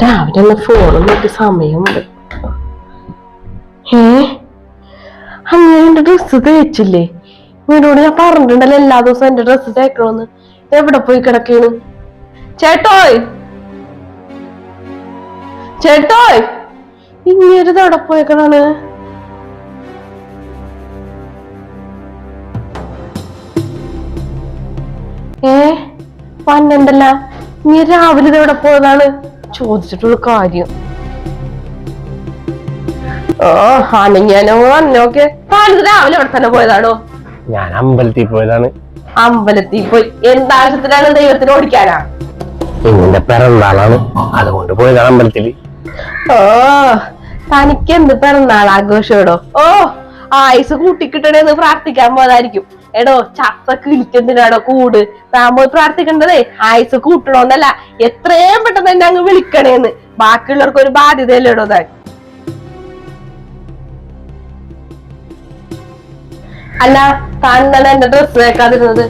രാവിലെ ഒന്ന് ഫോണും നോക്കി സമയമുണ്ട് ഏ അങ്ങനെ എന്റെ ഡ്രസ്സ് തേച്ചില്ലേ വീടോട് ഞാൻ പറഞ്ഞിട്ടുണ്ടല്ലോ എല്ലാ ദിവസവും എന്റെ ഡ്രസ്സ് തേക്കണമെന്ന് എവിടെ പോയി കിടക്കേണ് ചേട്ടോയ് ചേട്ടോയ് ഇങ്ങേരത് എവിടെ പോയേക്കണാണ് ഏ പന്നണ്ടല്ല നീ രാവിലെ ഇത് എവിടെ പോയതാണ് ചോദിച്ചിട്ടുള്ള കാര്യം. ഓ അണിഞ്ഞാനോ അന്നോക്കെ താനിത് രാവിലെ അവിടെ തന്നെ പോയതാണോ? ഞാൻ അമ്പലത്തിൽ പോയതാണ്. അമ്പലത്തിൽ പോയി. എന്താവശ്യത്തിനാണ് ദൈവത്തിന് ഓടിക്കാനാ? എന്റെ പിറന്നാളാണ്. അതുകൊണ്ട് പോയതാണ് അമ്പലത്തിൽ ഓ തനിക്ക് എന്ത് പിറന്നാൾ ആഘോഷോടോ ഓ ആയുസ് കൂട്ടിക്കിട്ടണേന്ന് പ്രാർത്ഥിക്കാൻ പോയതായിരിക്കും. എടോ ചത്ത കിളിക്കെന്തിനാടോ കൂട്? താൻ പോയി പ്രാർത്ഥിക്കേണ്ടതേ? ആയുസ് കൂട്ടണോന്നല്ല. എത്രയും പെട്ടെന്ന് തന്നെ അങ്ങ് വിളിക്കണേന്ന്. ബാക്കിയുള്ളവർക്ക് ഒരു ബാധ്യതയല്ലേടോ താൻ അല്ല താൻ തന്നെ എന്റെ ഡ്രസ് വെക്കാതിരുന്നത്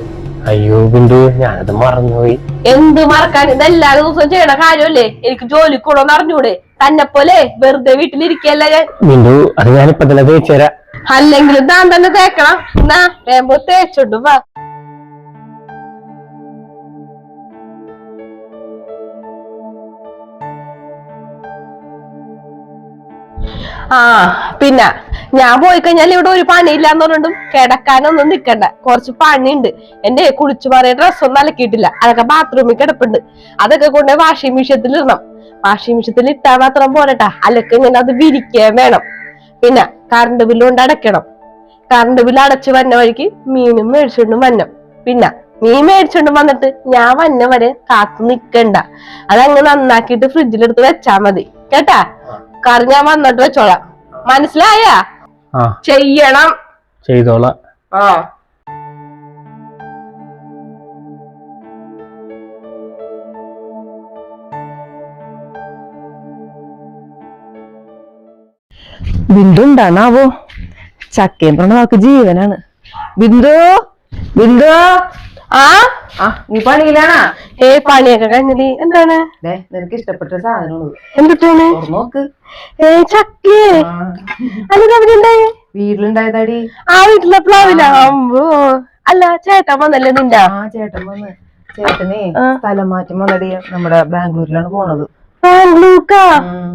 അയ്യോ ബിന്ദു ഞാനത് മറന്നുപോയി. എന്ത് മറക്കാൻ? ഇതെല്ലാ ദിവസവും ചെയ്യണ കാര്യമല്ലേ? എനിക്ക് ജോലിക്കൂടോന്ന് അറിഞ്ഞൂടെ? തന്നെ പോലെ വെറുതെ വീട്ടിലിരിക്കല്ല ഞാൻ? ബിന്ദു അത് ഞാനിപ്പോ തന്നെ തേച്ചുതരാ അല്ലെങ്കിൽ താൻ തന്നെ തേക്കണം. എന്നാ വേമ്പോ തേച്ചോണ്ട് വാ. ആ പിന്നെ ഞാൻ പോയി കഴിഞ്ഞാൽ ഇവിടെ ഒരു പണിയില്ലാന്ന് പറഞ്ഞിട്ടും കിടക്കാനൊന്നും നിക്കണ്ട. കുറച്ച് പണിയുണ്ട്. എന്റെ കുളിച്ചു മാറിയ ഡ്രസ്സൊന്നും അലക്കിയിട്ടില്ല. അതൊക്കെ ബാത്റൂമിൽ കിടപ്പുണ്ട്. അതൊക്കെ കൊണ്ട് വാഷിംഗ് മെഷീനത്തിൽ ഇടണം വാഷിംഗ് മെഷീനത്തിൽ ഇട്ടാൽ മാത്രം പോരട്ടാ. അലക്ക് ഇങ്ങനെ അത് വിരിക്കാൻ വേണം. പിന്നെ കറണ്ട് ബില്ല് കൊണ്ട് അടയ്ക്കണം. കറണ്ട് ബില്ല് അടച്ചു വന്ന വഴിക്ക് മീനും മേടിച്ചോണ്ടും വന്നം. പിന്നെ മീൻ മേടിച്ചോണ്ട് വന്നിട്ട് ഞാൻ വന്ന വരെ കാത്തു നിക്കണ്ട. അതങ്ങ് നന്നാക്കിയിട്ട് ഫ്രിഡ്ജിലെടുത്ത് വെച്ചാ മതി. കേട്ടാ? കറി ഞാൻ വന്നിട്ട് വെച്ചോളാം. മനസ്സിലായാ? ചെയ്യണം. ചെയ്തോളാം. ആ. ബിന്ദു ഉണ്ടാണാവോ ചക്കയും പറഞ്ഞ വാക്ക് ജീവനാണ്. ബിന്ദു ബിന്ദു ആ ആ നീ പണിയിലാണാ? ഏ പണിയൊക്കെ കഴിഞ്ഞത് എന്താണ്? നിനക്ക് ഇഷ്ടപ്പെട്ട സാധനമാണ് എന്തിട്ടാണ്? നോക്ക്. ഏ ചക്കേ. അല്ല അവരുണ്ടായേ വീട്ടിലുണ്ടായതാടി. ആ വീട്ടിലെ പ്ലാവില. അമ്പോ. അല്ല ചേട്ടൻ വന്നല്ലേ നിന്റെ? ആ ചേട്ടൻ വന്ന്. ചേട്ടനെ. സ്ഥലം മാറ്റം വന്നടി. നമ്മുടെ ബാംഗ്ലൂരിലാണ് പോണത്.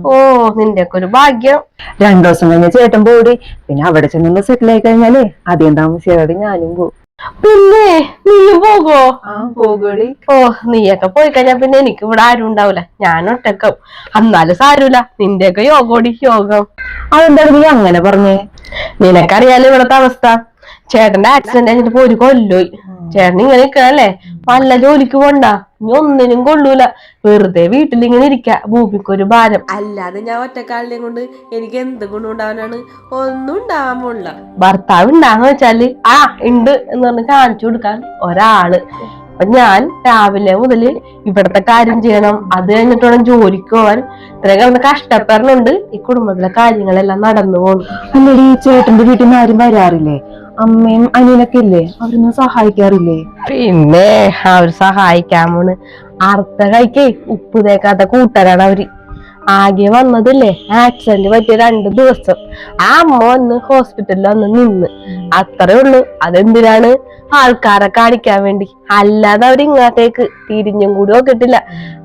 ഓ നിന്റെ ഒക്കെ ഒരു ഭാഗ്യം. രണ്ടു ദിവസം കഴിഞ്ഞ ചേട്ടൻ പോടി. പിന്നെ അവിടെ ചെന്നൊന്ന് സെറ്റിൽ ആയി കഴിഞ്ഞാലേ അധികം താമസിയാതെ ഞാനും പോകും പിന്നെ നീയും പോകോ? പോകുടി. ഓ നീയൊക്കെ പോയി കഴിഞ്ഞാ പിന്നെ എനിക്ക് ഇവിടെ ആരും ഉണ്ടാവൂല. ഞാൻ ഒറ്റക്കും എന്നാലും സാരൂല നിന്റെയൊക്കെ യോഗോടി യോഗം. അതെന്താണ് നീ അങ്ങനെ പറഞ്ഞേ? നിനക്കറിയാലോ ഇവിടത്തെ അവസ്ഥ. ചേട്ടന്റെ ആക്സിഡന്റ് കഴിഞ്ഞിട്ട് ഇപ്പൊ ഒരു കൊല്ലോയി. ചേട്ടൻ ഇങ്ങനെ നിക്കണല്ലേ? വല്ല ജോലിക്ക് പോണ്ട? ഇനി ഒന്നിനും കൊള്ളൂല. വെറുതെ വീട്ടിൽ ഇങ്ങനെ ഇരിക്ക ഭൂമിക്കൊരു ഭാരം. അല്ലാതെ ഞാൻ ഒറ്റക്കാലിനെ കൊണ്ട് എനിക്ക് എന്ത് ഗുണമുണ്ടാവാനാണ്? ഒന്നും ഉണ്ടാവാൻ പോണില്ല. ഭർത്താവ് ഉണ്ടാന്ന് വെച്ചാൽ ആ ഉണ്ട് എന്ന് പറഞ്ഞ് കാണിച്ചു കൊടുക്കാൻ ഒരാൾ. അപ്പൊ ഞാൻ രാവിലെ മുതൽ ഇവിടത്തെ കാര്യം ചെയ്യണം. അത് കഴിഞ്ഞിട്ട് വേണം ജോലിക്ക് പോവാൻ. ഇത്രയും കിടന്ന് കഷ്ടപ്പെടണുണ്ട്. ഈ കുടുംബത്തിലെ കാര്യങ്ങളെല്ലാം നടന്നു പോകുന്നു അല്ലടി ചേട്ടന്റെ വീട്ടിൽ നിന്ന് ആരും വരാറില്ലേ? അമ്മയും അനിയനൊക്കെ ഇല്ലേ? അവരൊന്നും സഹായിക്കാറില്ലേ? പിന്നെ അവർ സഹായിക്കാൻ പോണ് അർത്ഥ കഴിക്കേ ഉപ്പ് തേക്കാത്ത കൂട്ടരാണ് അവർ. ആകെ വന്നതല്ലേ? ആക്സിഡന്റ് പറ്റിയ രണ്ട് ദിവസം. ആ അമ്മ വന്ന് ഹോസ്പിറ്റലിൽ വന്ന് നിന്ന്. അത്രേ ഉള്ളു. അതെന്തിനാണ്? ആൾക്കാരെ കാണിക്കാൻ വേണ്ടി. അല്ലാതെ അവർ ഇങ്ങോട്ടേക്ക് തിരിഞ്ഞും കൂടി നോക്കിട്ടില്ല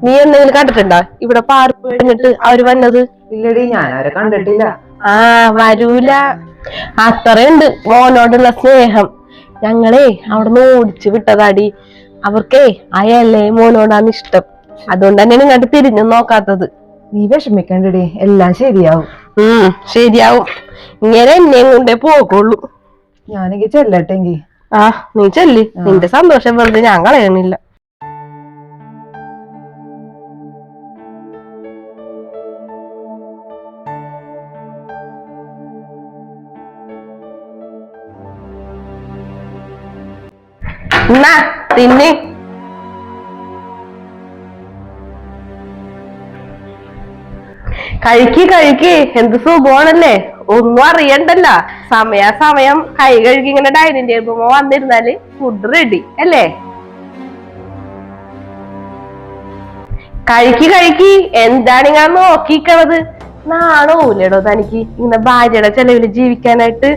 നീ എന്തെങ്കിലും കണ്ടിട്ടുണ്ടോ? ഇവിടെ പാർപ്പ് കഴിഞ്ഞിട്ട് അവർ വന്നത്? ഇല്ലടി ഞാൻ അവരെ കണ്ടിട്ടില്ല. ആ വരൂല. അത്രയുണ്ട് മോനോടുള്ള സ്നേഹം. ഞങ്ങളെ അവിടുന്ന് ഓടിച്ചു വിട്ടതാടി. അവർക്കേ അയല്ലേ മോനോടാണ് ഇഷ്ടം. അതുകൊണ്ട് തന്നെയാണ് ഇങ്ങോട്ട് തിരിഞ്ഞു നോക്കാത്തത്. നീ വിഷമിക്കണ്ടടി എല്ലാം ശരിയാവും. ഉം ശരിയാവും. ഇങ്ങനെ എന്നെയും കൊണ്ടേ പോകുള്ളൂ ഞാനെങ്കിൽ ചെല്ലട്ടെങ്കി. ആ നീ ചെല്ലി. നിന്റെ സന്തോഷം വെറുതെ ഞാൻ കളയണില്ല. എന്നാ തിന്നെ. കഴിക്ക് കഴിക്ക്. എന്ത് സുഖമാണല്ലേ? ഒന്നും അറിയണ്ടല്ല. സമയാസമയം കൈ കഴുകി ഇങ്ങനെ ഡൈനിങ് ടേബിൾ വന്നിരുന്നാൽ ഫുഡ് റെഡി അല്ലേ? കഴിക്ക് കഴിക്ക്. എന്താണ് ഞാൻ നോക്കിക്കണത്? നാണോലെടോ തനിക്ക് ഇങ്ങനെ ഭാര്യയുടെ ചെലവിൽ ജീവിക്കാനായിട്ട്.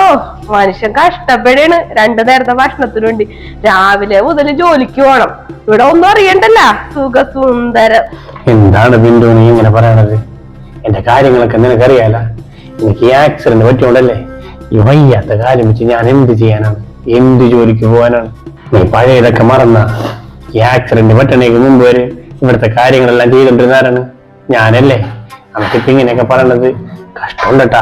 ഓ മനുഷ്യൻ കഷ്ടപ്പെടാണ് രണ്ടു നേരത്തെ ഭക്ഷണത്തിന് വേണ്ടി രാവിലെ മുതൽ ജോലിക്ക് പോണം ഇവിടെ ഒന്നും അറിയണ്ടല്ല. സുഖസുന്ദരം. എന്താണ് ബിന്ദു നീ ഇങ്ങനെ പറയണത്? എന്റെ കാര്യങ്ങളൊക്കെ നിനക്കറിയാല? എനിക്ക് ഈ ആക്സിഡന്റ് പറ്റിയോണ്ടല്ലേ? ഈ വയ്യാത്ത കാര്യം വെച്ച് ഞാൻ എന്ത് ചെയ്യാനാണ്? എന്ത് ജോലിക്ക് പോകാനാണ്? നീ പഴയതൊക്കെ മറന്ന. ഈ ആക്സിഡന്റ് പറ്റണേക്ക് മുമ്പ് വരെ ഇവിടുത്തെ കാര്യങ്ങളെല്ലാം ചെയ്തോണ്ടിരുന്നാരാണ് ഞാനല്ലേ? നമുക്കിപ്പോ പറയണത് കഷ്ടമുണ്ടട്ടാ.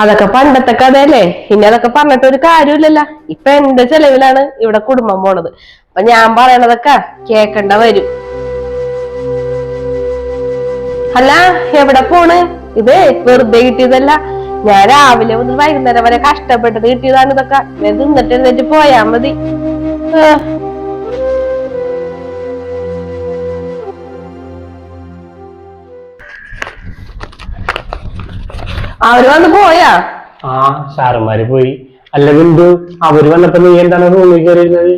അതൊക്കെ പണ്ടത്തെ കഥയല്ലേ? ഇനി അതൊക്കെ പറഞ്ഞിട്ട് ഒരു കാര്യമില്ലല്ലോ. ഇപ്പൊ എന്റെ ചെലവിലാണ് ഇവിടെ കുടുംബം പോണത്? അപ്പൊ ഞാൻ പറയണതൊക്കെ കേക്കണ്ട വരും. അല്ല എവിടെ പോണ്? ഇത് വെറുതെ കിട്ടിയതല്ല. ഞാൻ രാവിലെ മുതൽ വൈകുന്നേരം വരെ കഷ്ടപ്പെട്ടത് കിട്ടിയതാണ് ഇതൊക്കെ. ഇത് തിന്നിട്ട് എഴുന്നേറ്റ് പോയാ മതി. അവർ വന്ന് പോയാ? ആ സാറന്മാര് പോയി. അല്ല ബിന്ദു അവർ വന്നപ്പോ നീ എന്താണ് റൂമിൽ കയറിയിരുന്നത്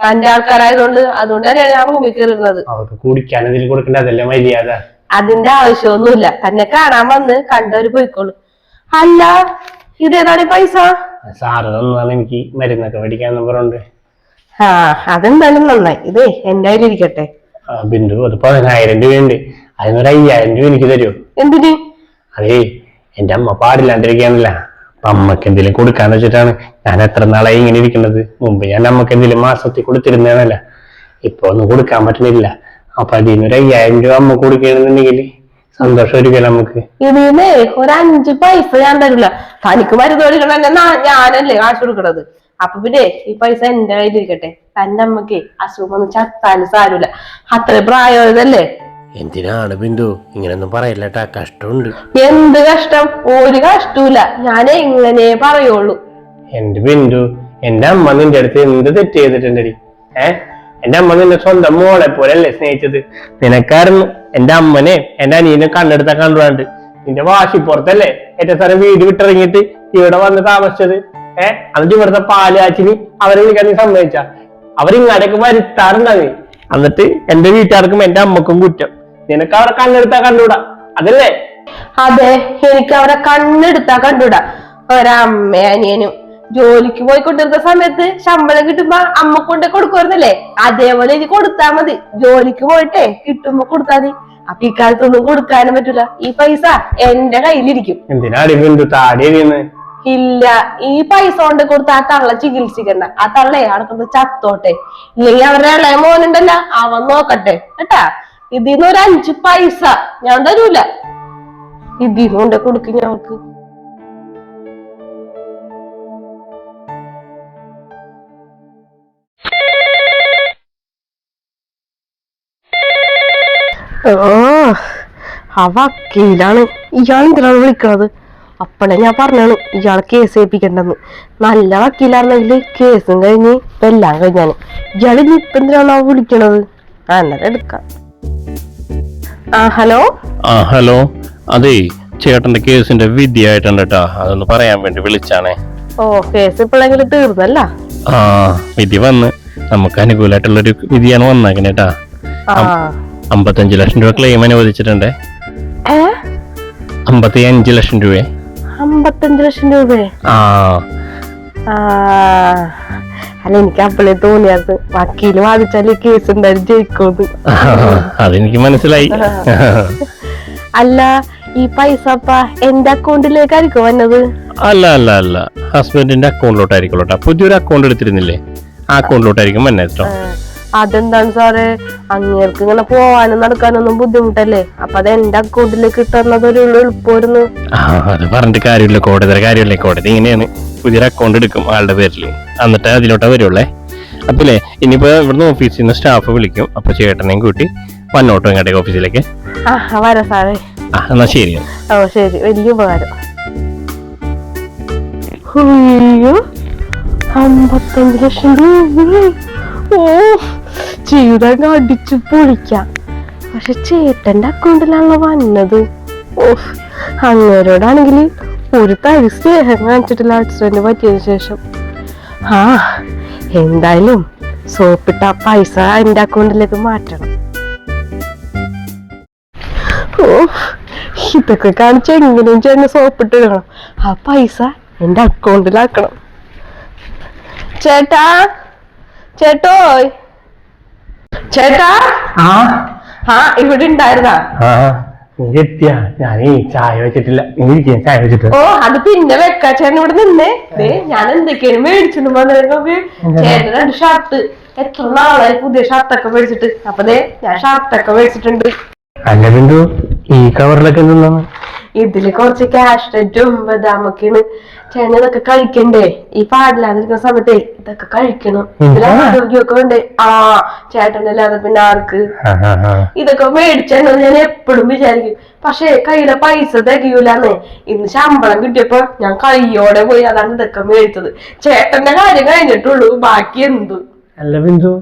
തന്റെ ആൾക്കാരായതുകൊണ്ട് അതുകൊണ്ട് തന്നെയാണ് ഞാൻ റൂമിൽ കയറിയിരുന്നത് അവർക്ക് കുടിക്കാൻ ഇതിൽ കൊടുക്കേണ്ട അതെല്ലാം മര്യാദ? അതിന്റെ ആവശ്യമൊന്നുമില്ല. തന്നെ കാണാൻ വന്ന് കണ്ടവര് പോയിക്കോളൂ. അല്ല ഇതേതാണ് പൈസ? സാറ് തന്നതാണ് എനിക്ക് മരുന്നൊക്കെ മേടിക്കാൻ നമ്പറുണ്ട് ആ അതെന്തായാലും നന്നായി. ഇതേ എന്റെ കയ്യിലിരിക്കട്ടെ ആ, ബിന്ദു അത് പതിനായിരം രൂപയുണ്ട്. അതിനൊരു അയ്യായിരം രൂപ എനിക്ക് തരുമോ എന്തിന്? അതേ എന്റെ അമ്മ പാടില്ലാണ്ടിരിക്കാനല്ല അപ്പൊ അമ്മയ്ക്ക് എന്തെങ്കിലും കൊടുക്കാന്ന് വെച്ചിട്ടാണ് ഞാൻ എത്ര നാളായി ഇങ്ങനെ ഇരിക്കുന്നത്? മുമ്പ് ഞാൻ അമ്മയ്ക്ക് എന്തെങ്കിലും മാസത്തിൽ കൊടുത്തിരുന്നതാണല്ല? ഇപ്പൊ ഒന്നും കൊടുക്കാൻ പറ്റുന്നില്ല. അപ്പൊ അതിനൊരു അയ്യായിരം രൂപ അമ്മ കൊടുക്കണമെന്നുണ്ടെങ്കിൽ സന്തോഷമായിരിക്കും നമുക്ക് ഇതിന് ഒരു അഞ്ച് പൈസ ഞാൻ തരില്ല തനിക്ക് മരുന്ന് കൊടുക്കണ ഞാനല്ലേ കാശ് കൊടുക്കണത്. അപ്പൊ പിന്നെ ഈ പൈസ എന്റെ കയ്യിലിരിക്കട്ടെ. തന്റെ അമ്മയ്ക്ക് അസുഖം ഒന്നും ചത്താലും സാരമില്ല. അത്ര പ്രായമായതല്ലേ? എന്തിനാണ് ബിന്ദു? ഇങ്ങനൊന്നും പറയില്ലട്ടാ കഷ്ടമുണ്ട്. എന്ത് കഷ്ടം? ഒരു കഷ്ടമില്ല ഞാൻ എങ്ങനെ പറയുള്ളൂ. എന്റെ ബിന്ദു? എന്റെ അമ്മ നിന്റെ അടുത്ത് എന്ത് തെറ്റ് ചെയ്തിട്ടുണ്ടടി? ഏ? എന്റെ അമ്മ നിന്റെ സ്വന്തം മോളെ പോലെയല്ലേ സ്നേഹിച്ചത്? നിനക്കായിരുന്നു എന്റെ അമ്മനെ എന്റെ അനിയനെ കണ്ണെടുത്ത കണ്ടുകൊണ്ട് നിന്റെ വാശിപ്പുറത്തല്ലേ ഏറ്റവും സ്ഥലം വീട് വിട്ടിറങ്ങിയിട്ട് ഇവിടെ വന്ന് താമസിച്ചത്? ഏ? അന്നിട്ട് ഇവിടുത്തെ പാൽ കാച്ചിന് അവരെ വിളിക്കാൻ നീ സമ്മതിച്ച? അവരിങ്ങാടേക്ക് വരുത്താറുണ്ടാവേ എന്നിട്ട് എന്റെ വീട്ടുകാർക്കും എന്റെ അമ്മക്കും കുറ്റം. നിനക്ക് അവരെ കണ്ണെടുത്താ കണ്ടുകൂടാ അതല്ലേ? അതെ എനിക്ക് അവരെ കണ്ണെടുത്താ കണ്ടൂടാ. ഒരമ്മ അനിയനും. ജോലിക്ക് പോയി കൊണ്ടിരുന്ന സമയത്ത് ശമ്പളം കിട്ടുമ്പോ അമ്മ കൊണ്ട് കൊടുക്കുമായിരുന്നല്ലേ? അതേപോലെ ഇനി കൊടുത്താ മതി. ജോലിക്ക് പോയിട്ടേ കിട്ടുമ്പോ കൊടുത്താ മതി. അപ്പൊ ഈ കാലത്തൊന്നും കൊടുക്കാനും പറ്റൂല. ഈ പൈസ എന്റെ കയ്യിലിരിക്കും. ഇല്ല ഈ പൈസ കൊണ്ട് കൊടുത്ത ആ തള്ള ചികിത്സിക്കണ്ട. ആ തള്ളേ അവിടെ ചത്തോട്ടെ. ഇല്ലെങ്കിൽ അവരുടെ ഇളയ മോനുണ്ടല്ല. അവൻ നോക്കട്ടെ. കേട്ടാ? ഇതിന്ന് ഒരു അഞ്ച് പൈസ. ഞാൻ തരൂല. ഇതിന്ന് കൊണ്ട് കൊടുക്കും ഞങ്ങൾക്ക്. ഓ ആ വക്കീലാണ്. ഇയാൾ എന്തിനാണ് വിളിക്കണത്? അപ്പളെ ഞാൻ പറഞ്ഞാണ് ഇയാളെ കേസ് ഏൽപ്പിക്കണ്ടെന്ന് നല്ല വക്കീലാണെന്നെങ്കിൽ കേസും കഴിഞ്ഞ് എല്ലാം കഴിഞ്ഞാണ്. ഇയാൾ ഇനി ഇപ്പൊ എന്തിനാണ് വിളിക്കണത്? അന്നേരം എടുക്കാം. ഹലോ? ആ ഹലോ. അതെ ചേട്ടന്റെ കേസിന്റെ വിധിയായിട്ടുണ്ട് കേട്ടാ അതൊന്ന് പറയാൻ വേണ്ടി വിളിച്ചാണേ. ഓ കേസ് ഇപ്പോഴെങ്കിലും തീർന്നല്ല? ആ വിധി വന്ന്. നമുക്ക് അനുകൂലമായിട്ടുള്ള ഒരു വിധിയാണ് വന്നേക്കണേ കേട്ടാ അമ്പത്തഞ്ച് ലക്ഷം രൂപ ക്ലെയിം അനുവദിച്ചിട്ടുണ്ടേ. അമ്പത്തി അഞ്ച് ലക്ഷം രൂപയെ. അമ്പത്തഞ്ച് ലക്ഷം രൂപയെ? ആ. അല്ല എനിക്ക് അപ്പോഴേ തോന്നിയത് വക്കീൽ വാദിച്ചാൽ കേസ് എന്തായാലും ജയിക്കുമെന്ന്. അതെനിക്ക് മനസ്സിലായി. അല്ല ഈ പൈസ അപ്പ എന്റെ അക്കൗണ്ടിലേക്കായിരിക്കും വന്നത്? അല്ല അല്ല അല്ല. ഹസ്ബൻഡിന്റെ അക്കൗണ്ടിലോട്ടായിരിക്കും പുതിയൊരു അക്കൗണ്ട് എടുത്തിരുന്നില്ലേ? ആ അക്കൗണ്ടിലോട്ടായിരിക്കും വന്നെ കേട്ടോ. അതെന്താണ് സാറേ? അങ്ങേർക്ക് ഇങ്ങനെ പോവാനും നടക്കാനൊന്നും ബുദ്ധിമുട്ടല്ലേ? അപ്പൊ അത് എന്റെ അക്കൗണ്ടിലേക്ക് കിട്ടുന്നത് ഒരു എളുപ്പമായിരുന്നു. അത് പറഞ്ഞിട്ട് കാര്യമില്ല. കോടതിയുടെ കാര്യമല്ലേ. കോടതി ഇങ്ങനെയാണ് പുതിയൊരു അക്കൗണ്ട് എടുക്കും ആളുടെ പേരിൽ. എന്നിട്ട് അതിലോട്ടാ വരുള്ളേ. അപ്പില്ലേ ഇനിയിപ്പോ ഇവിടുന്ന് ഓഫീസിൽ നിന്ന് സ്റ്റാഫ് വിളിക്കും. അപ്പൊ ചേട്ടനെയും കൂട്ടി വന്നോട്ടോ ഇങ്ങോട്ടേ ഓഫീസിലേക്ക് ആ വരാം സാറേ. ആ എന്നാ ശരി ഓ ശരി. വലിയ ഉപകാരം. അയ്യോ അമ്പത്തഞ്ച് ലക്ഷം രൂപ. ഓ ജീവിതം അടിച്ചു പൊളിക്കാം. പക്ഷെ ചേട്ടന്റെ അക്കൗണ്ടിലാണല്ലോ വന്നത്. ഓഹ് അങ്ങേരോടാണെങ്കിൽ ഒരു തരി സ്നേഹം കാണിച്ചിട്ടില്ല ആക്സിഡന്റ് പറ്റിയതിനു ശേഷം. ആ എന്തായാലും സോപ്പിട്ട പൈസ എന്റെ അക്കൗണ്ടിലേക്ക് മാറ്റണം. ഓ ഇതൊക്കെ കാണിച്ച് എങ്ങനെയും ചേട്ടന് സോപ്പിട്ടിടണം ആ പൈസ എന്റെ അക്കൗണ്ടിലാക്കണം. ചേട്ടാ ചേട്ടോയ്. ചേട്ടാ? ആ. ആ ഇവിടെ ഉണ്ടായിരുന്നാ? ആ നീ എത്തിയാ ഞാനേ ചായ വെച്ചിട്ടില്ല. നീ ഇരിക്കാൻ ചായ വെച്ചിട്ട്. ഓ അത് പിന്നെ വെക്കാ. ചേട്ടൻ ഇവിടെ നിന്നേ. ദേ ഞാൻ എന്തൊക്കെയാണ് മേടിച്ചിട്ട് വന്നേക്കൊക്കെ ചേട്ടൻ രണ്ട് ഷർട്ട് എത്ര നാളായി പുതിയ ഷർട്ടൊക്കെ മേടിച്ചിട്ട്. അപ്പൊ ദേ ഞാൻ ഷർട്ടൊക്കെ മേടിച്ചിട്ടുണ്ട്. അല്ല ബിന്ദു ഈ കവറിലൊക്കെ എന്താണ് ഇതിൽ കുറച്ച് കാഷ്നറ്റും ബദാമൊക്കെയാണ്. ചേട്ടൻ ഇതൊക്കെ കഴിക്കണ്ടേ? ഈ പാടില്ലാതിരിക്കുന്ന സമയത്തെ ഇതൊക്കെ കഴിക്കണം? ആരോഗ്യമൊക്കെ ഉണ്ട് ആ ചേട്ടനല്ലാതെ പിന്നെ ആർക്ക്. ഇതൊക്കെ മേടിച്ചെന്ന് ഞാൻ എപ്പോഴും വിചാരിക്കും. പക്ഷേ കയ്യിലെ പൈസ തികയൂലെന്ന്. ഇന്ന് ശമ്പളം കിട്ടിയപ്പോ ഞാൻ കയ്യോടെ പോയി അതാണ് ഇതൊക്കെ മേടിച്ചത്. ചേട്ടന്റെ കാര്യം കഴിഞ്ഞിട്ടുള്ളൂ ബാക്കി എന്ത്? അല്ല ബിന്ദു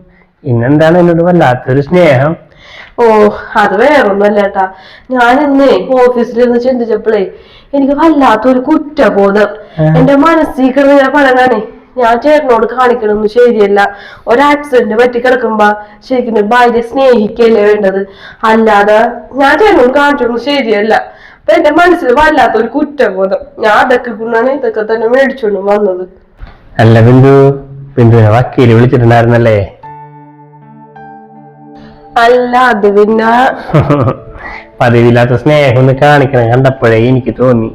ഇന്നെന്താണ് എന്നോട് വല്ലാത്തൊരു സ്നേഹം? ഓ അത് വേറൊന്നുമല്ല ഏട്ടാ ഞാൻ ഇന്ന് ഓഫീസിൽ ഇരുന്ന് ചിന്തിച്ചപ്പോഴേ എനിക്ക് വല്ലാത്തൊരു കുറ്റബോധം എന്റെ മനസ്സിൽ ഞാൻ പറയണേ ഞാൻ ചേട്ടനോട് കാണിക്കണമൊന്നും ശരിയല്ല. ഒരു ആക്സിഡന്റ് പറ്റി കിടക്കുമ്പോ ശരിക്കും ഭാര്യ സ്നേഹിക്കല്ലേ വേണ്ടത്? അല്ലാതെ ഞാൻ ചേട്ടനോട് കാണിച്ചൊന്നും ശരിയല്ല. അപ്പൊ എന്റെ മനസ്സിൽ വല്ലാത്തൊരു കുറ്റബോധം ഞാൻ അതൊക്കെ കൊണ്ടാണ് ഇതൊക്കെ തന്നെ മേടിച്ചോണ്ട് വന്നത്. അല്ല ബിന്ദു ബിന്ദുവിനെ വക്കീൽ വിളിച്ചിട്ടുണ്ടായിരുന്നല്ലേ? അല്ല അത് പിന്നെ പതിവില്ലാത്ത സ്നേഹം ഒന്ന് കാണിക്കണം കണ്ടപ്പോഴേ എനിക്ക് തോന്നി.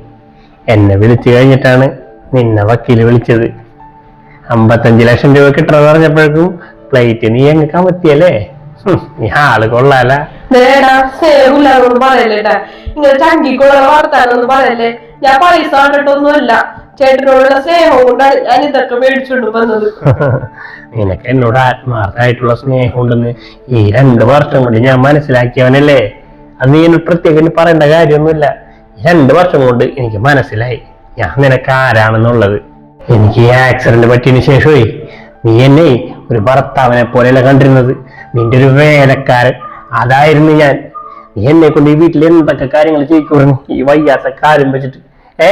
എന്നെ വിളിച്ചു കഴിഞ്ഞിട്ടാണ് നിന്നെ വക്കീൽ വിളിച്ചത്. അമ്പത്തഞ്ച് ലക്ഷം രൂപ കിട്ടണമെന്ന് പറഞ്ഞപ്പോഴേക്കും പ്ലേറ്റ് നീ അങ്ങ് പറ്റിയല്ലേ നീ ആൾ കൊള്ളാല. ഇങ്ങനെ ചങ്കിക്കുള്ള വാർത്താനൊന്നും പറയല്ലേ? ഞാൻ പൈസ കണ്ടിട്ടൊന്നുമല്ല. ചേട്ടനോടുള്ള സ്നേഹം കൊണ്ടാണ് ഞാൻ ഇതൊക്കെ മേടിച്ചോണ്ട് വന്നത്. നിനക്ക് എന്നോട് ആത്മാർത്ഥമായിട്ടുള്ള സ്നേഹം ഉണ്ടെന്ന് ഈ രണ്ട് വർഷം കൊണ്ട് ഞാൻ മനസ്സിലാക്കിയവനല്ലേ? അത് നീ എന്നോട് പ്രത്യേകം ഇനി പറയേണ്ട കാര്യമൊന്നുമില്ല. രണ്ട് വർഷം കൊണ്ട് എനിക്ക് മനസ്സിലായി. ഞാൻ നിനക്ക് ആരാണെന്നുള്ളത്. എനിക്ക് ഈ ആക്സിഡന്റ് പറ്റിയതിന് ശേഷമേ നീ എന്നെ ഒരു ഭർത്താവിനെ പോലെയല്ല കണ്ടിരുന്നത്. നിന്റെ ഒരു വേലക്കാരൻ. അതായിരുന്നു ഞാൻ. നീ എന്നെ കൊണ്ട് ഈ വീട്ടിൽ എന്തൊക്കെ കാര്യങ്ങൾ ചെയ്യിക്കുന്നു ഈ വയ്യാത്ത കാര്യം വെച്ചിട്ട്. ഏ?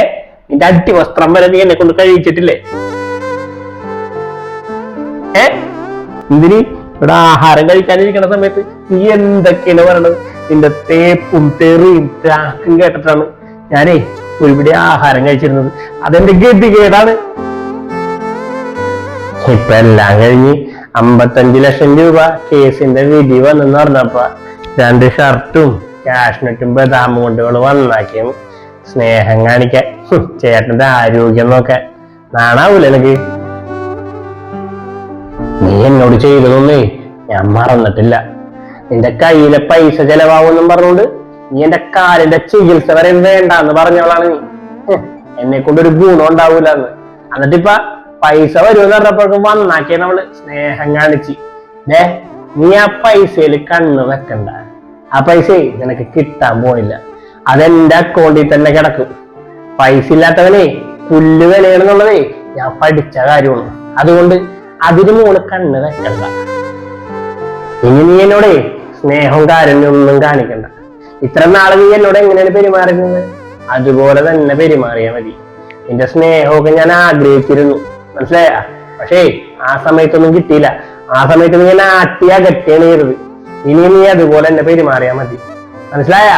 നിന്റെ അടി വസ്ത്രം വരെ നീ എന്നെ കൊണ്ട് കഴിച്ചിട്ടില്ലേ? ഏ? എന്തിന്? ഇവിടെ ആഹാരം കഴിക്കാനിരിക്കുന്ന സമയത്ത് നീ എന്തൊക്കെയാണ് പറയണത്? നിന്റെ തേപ്പും തെറിയും ത്രാക്കും കേട്ടിട്ടാണ് ഞാനേ ഒരുപിടി ആഹാരം കഴിച്ചിരുന്നത്. അതെന്റെ ഗതികേടാണ് ഇപ്പൊ എല്ലാം കഴിഞ്ഞ് അമ്പത്തഞ്ച് ലക്ഷം രൂപ കേസിന്റെ വിധി വന്നെന്ന് പറഞ്ഞപ്പ രണ്ട് ഷർട്ടും കാഷ്നട്ടും ബദാമും കൊണ്ട് ഇവൾ വന്നാക്കിയും സ്നേഹം കാണിക്കാൻ. ചേട്ടന്റെ ആരോഗ്യം നോക്കാൻ. നാണാവൂല എനിക്ക് നീ എന്നോട് ചെയ്തതൊന്നേ ഞാൻ മറന്നിട്ടില്ല. നിന്റെ കയ്യിലെ പൈസ ചെലവാകുമെന്നും പറഞ്ഞുകൊണ്ട് നീ എന്റെ കാലിന്റെ ചികിത്സ വരെ വേണ്ടാന്ന് പറഞ്ഞവളാണ് നീ. എന്നെ കൊണ്ടൊരു ഗുണം ഉണ്ടാവൂല എന്ന് എന്നിട്ടിപ്പ പൈസ വരുമെന്ന് പറഞ്ഞപ്പോഴേക്കും വന്നാക്കിയ നമ്മൾ സ്നേഹം കാണിച്ച്. ഏ നീ ആ പൈസയിൽ കണ്ണ് വെക്കണ്ട. ആ പൈസ നിനക്ക് കിട്ടാൻ പോണില്ല. അതെന്റെ അക്കൗണ്ടിൽ തന്നെ കിടക്കും. പൈസ ഇല്ലാത്തവനെ പുല്ല് വിലയാണെന്നുള്ളതേ ഞാൻ പഠിച്ച കാര്യമാണ്. അതുകൊണ്ട് അതിന് മോൾ കണ്ണ് വെക്കണ്ട. ഇനി നീ എന്നോടേ സ്നേഹവും കാരുണ്യം ഒന്നും കാണിക്കണ്ട. ഇത്ര നാളെ നീ എന്നോട് എങ്ങനെയാണ് പെരുമാറുന്നത് അതുപോലെ തന്നെ പെരുമാറിയാ മതി. നിന്റെ സ്നേഹമൊക്കെ ഞാൻ ആഗ്രഹിച്ചിരുന്നു. മനസ്സിലായ? പക്ഷേ ആ സമയത്തൊന്നും കിട്ടിയില്ല. ആ സമയത്ത് നീ എന്നെ ആട്ടി അകറ്റിയാണ് ചെയ്തത്. ഇനി നീ അതുപോലെ തന്നെ പെരുമാറിയാ മതി. മനസ്സിലായ?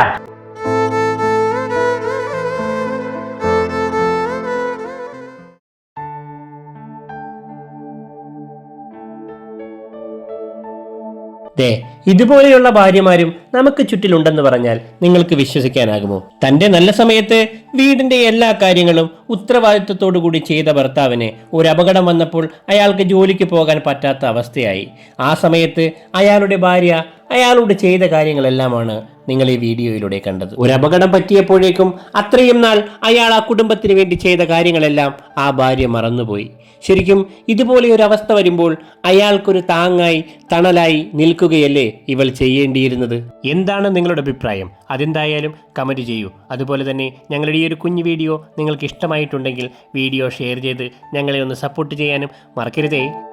ഇതുപോലെയുള്ള ഭാര്യമാരും നമുക്ക് ചുറ്റിലുണ്ടെന്ന് പറഞ്ഞാൽ നിങ്ങൾക്ക് വിശ്വസിക്കാനാകുമോ? തന്റെ നല്ല സമയത്ത് വീടിന്റെ എല്ലാ കാര്യങ്ങളും ഉത്തരവാദിത്വത്തോടു കൂടി ചെയ്ത ഭർത്താവിന് ഒരു അപകടം വന്നപ്പോൾ അയാൾക്ക് ജോലിക്ക് പോകാൻ പറ്റാത്ത അവസ്ഥയായി. ആ സമയത്ത് അയാളുടെ ഭാര്യ അയാളോട് ചെയ്ത കാര്യങ്ങളെല്ലാമാണ് നിങ്ങൾ ഈ വീഡിയോയിലൂടെ കണ്ടത്. ഒരു അപകടം പറ്റിയപ്പോഴേക്കും അത്രയും നാൾ അയാൾ ആ കുടുംബത്തിന് വേണ്ടി ചെയ്ത കാര്യങ്ങളെല്ലാം ആ ഭാര്യ മറന്നുപോയി. ശരിക്കും ഇതുപോലെ ഒരു അവസ്ഥ വരുമ്പോൾ അയാൾക്കൊരു താങ്ങായി തണലായി നിൽക്കുകയല്ലേ ഇവൾ ചെയ്യേണ്ടിയിരുന്നത്? എന്താണ് നിങ്ങളുടെ അഭിപ്രായം? അതെന്തായാലും കമന്റ് ചെയ്യൂ. അതുപോലെ തന്നെ ഞങ്ങളുടെ ഈ ഒരു കുഞ്ഞു വീഡിയോ നിങ്ങൾക്ക് ഇഷ്ടമായിട്ടുണ്ടെങ്കിൽ വീഡിയോ ഷെയർ ചെയ്ത് ഞങ്ങളെ ഒന്ന് സപ്പോർട്ട് ചെയ്യാനും മറക്കരുതേ.